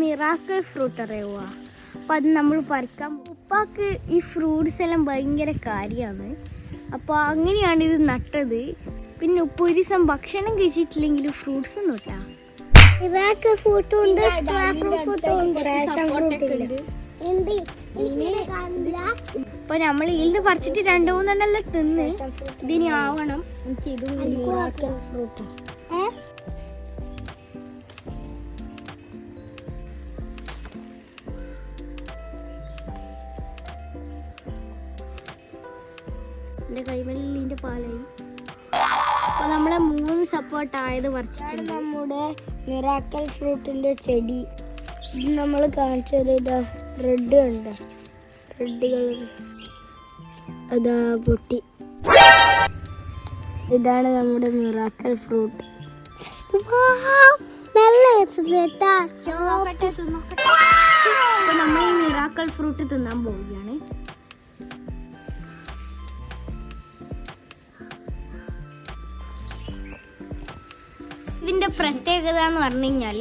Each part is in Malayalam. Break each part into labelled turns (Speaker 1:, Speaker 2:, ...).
Speaker 1: മിറാക്കിൾ ഫ്രൂട്ട് അറിയുക അപ്പം അത് നമ്മൾ പറിക്കാം. ഉപ്പാക്ക് ഈ ഫ്രൂട്ട്സ് എല്ലാം ഭയങ്കര കാര്യമാണ് അപ്പോൾ അങ്ങനെയാണ് ഇത് നട്ടത്. പിന്നെ ഉപ്പ് ഒരു ദിവസം ഭക്ഷണം കഴിച്ചിട്ടില്ലെങ്കിൽ ഫ്രൂട്ട്സ് നോട്ടാ മിറാക്കിൾ ഫ്രൂട്ടും ഉണ്ട് ഫ്രൂട്ടും ഉണ്ട്. അപ്പൊ നമ്മൾ ഇതിൽ പറിച്ചിട്ട് രണ്ടു മൂന്നെണ്ണെല്ലാം തിന്ന് ഇതിനി ആവണം. എനിക്ക് ഇതും ഫ്രൂട്ട് എന്റെ കൈവെള്ളിന്റെ പാലായി. അപ്പോൾ നമ്മളെ മൂന്ന് സപ്പോർട്ട് ആയത് പറിച്ചിട്ടുണ്ട് നമ്മുടെ മിറാക്കൽ ഫ്രൂട്ടിന്റെ ചെടി. ഇത് നമ്മൾ കാണിച്ചത് ഇതാ റെഡ് ഉണ്ട് റെഡ് കളർ അതാ പൊട്ടി. ഇതാണ് നമ്മുടെ മിറാക്കൽ ഫ്രൂട്ട്. നല്ല നമ്മൾ ഈ മിറാക്കൽ ഫ്രൂട്ട് തിന്നാൻ പോവുകയാണ്. ഇതിന്റെ പ്രത്യേകത എന്ന് പറഞ്ഞു കഴിഞ്ഞാൽ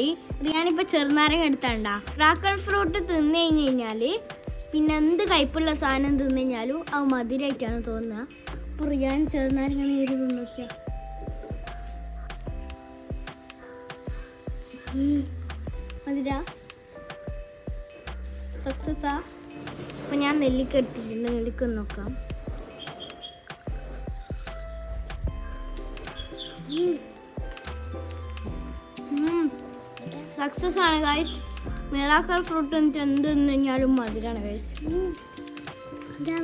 Speaker 1: ഞാനിപ്പോ ചെറുനാരങ്ങ എടുത്തണ്ട? മിറാക്കൽ ഫ്രൂട്ട് തിന്നു കഴിഞ്ഞ് കഴിഞ്ഞാൽ പിന്നെ എന്ത് കയ്പുള്ള സാധനം തിന്നു കഴിഞ്ഞാലും അത് മധുരമായിട്ടാണ് തോന്നുക. അപ്പൊ റിയാൻ ചെറുനാരങ്ങ നേരി നോക്കിയാ. മധുര. അപ്പൊ ഞാൻ നെല്ലിക്ക എടുത്തിട്ടുണ്ട്. നെല്ലിക്ക നോക്കാം. സക്സസ് ആണ് ഗൈസ് മിറാക്കൽ ഫ്രൂട്ട് എന്നിട്ട് എന്ത് കഴിഞ്ഞാലും മധുരമാണ് ഗൈസ്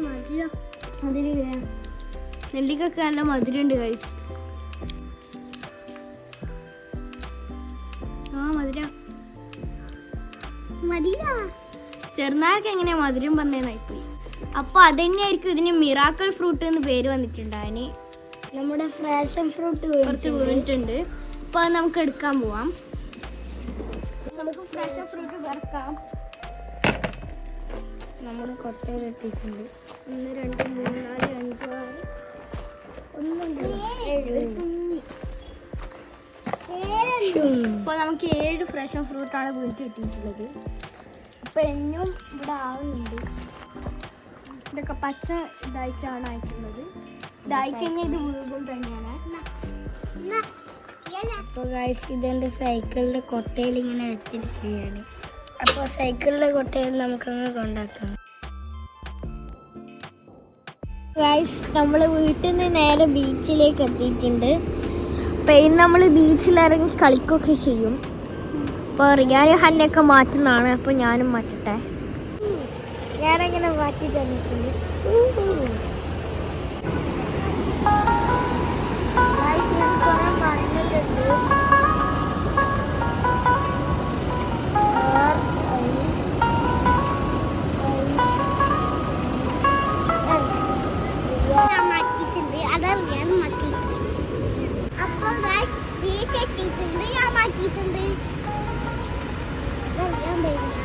Speaker 1: മധുര. നെല്ലിക്കൊക്കെ നല്ല മധുരമുണ്ട് ഗൈസ് ആ മധുര. ചെറുനാർക്ക് എങ്ങനെയാ മധുരം പറഞ്ഞായിപ്പോയി അപ്പൊ അതന്നെയായിരിക്കും ഇതിന് മിറാക്കൾ ഫ്രൂട്ട് എന്ന് പേര് വന്നിട്ടുണ്ടായിന് നമ്മുടെ ഫ്രാഷൻ ഫ്രൂട്ട് കുറച്ച് വീണിട്ടുണ്ട് അപ്പൊ നമുക്ക് എടുക്കാൻ പോവാം. നമുക്ക് ഫ്രഷ് ഫ്രൂട്ട് വറക്കാം. നമ്മൾ കൊട്ടയിൽ ഇട്ടിട്ടുണ്ട്. ഒന്ന് രണ്ട് മൂന്ന് നാല് അഞ്ച് ആറ്. ഒന്ന് അപ്പൊ നമുക്ക് ഏഴ് ഫ്രഷ് ഫ്രൂട്ടാണ് വീട്ടിൽ കിട്ടിയിട്ടുള്ളത്. അപ്പൊ എന്നും ഇവിടെ ആവുന്നുണ്ട്. ഇതൊക്കെ പച്ച ഇതായിട്ടാണ് ആയിട്ടുള്ളത്. ഇതായി കഴിഞ്ഞാൽ ഇത് വീകും തന്നെയാണ്. അപ്പോൾ ഗായ്സ് ഇതെന്റെ സൈക്കിളിന്റെ കൊട്ടയിൽ ഇങ്ങനെ വെച്ചിരിക്കുകയാണ്. അപ്പോൾ സൈക്കിളിന്റെ കൊട്ടയിൽ നമുക്കങ്ങ് കൊണ്ടാക്കാം. ഗായ്സ് നമ്മൾ വീട്ടിൽ നിന്ന് നേരെ ബീച്ചിലേക്ക് എത്തിയിട്ടുണ്ട്. അപ്പോൾ ഇന്ന് നമ്മൾ ബീച്ചിൽ ഇറങ്ങി കളിക്കുകയൊക്കെ ചെയ്യും. അപ്പോൾ റിയാനും ഹന്നൊക്കെ മാറ്റുന്നതാണ്. അപ്പോൾ ഞാനും മാറ്റട്ടെ. ഞാനങ്ങനെ മാറ്റി തന്നിട്ടുണ്ട്. Apollos, we checked it in the yard, like it in the... Oh,
Speaker 2: yeah, baby.